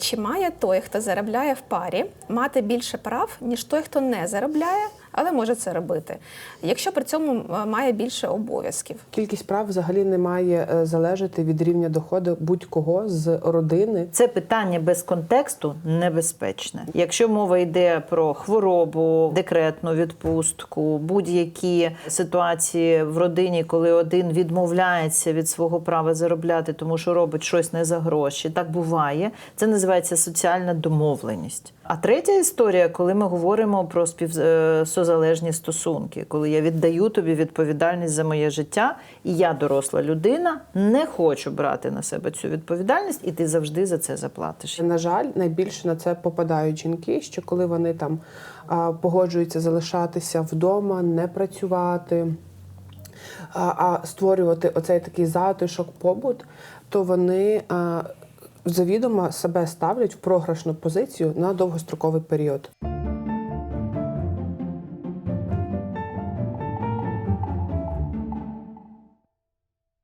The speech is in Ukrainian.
Чи має той, хто заробляє в парі, мати більше прав, ніж той, хто не заробляє, але може це робити, якщо при цьому має більше обов'язків? Кількість прав взагалі не має е, залежати від рівня доходу будь-кого з родини. Це питання без контексту небезпечне. Якщо мова йде про хворобу, декретну відпустку, будь-які ситуації в родині, коли один відмовляється від свого права заробляти, тому що робить щось не за гроші, так буває. Це називається соціальна домовленість. А третя історія, коли ми говоримо про співсозалежні стосунки, коли я віддаю тобі відповідальність за моє життя, і я доросла людина, не хочу брати на себе цю відповідальність, і ти завжди за це заплатиш. На жаль, найбільше на це попадають жінки, що коли вони там погоджуються залишатися вдома, не працювати, а, створювати оцей такий затишок, побут, то вони завідомо себе ставлять в програшну позицію на довгостроковий період.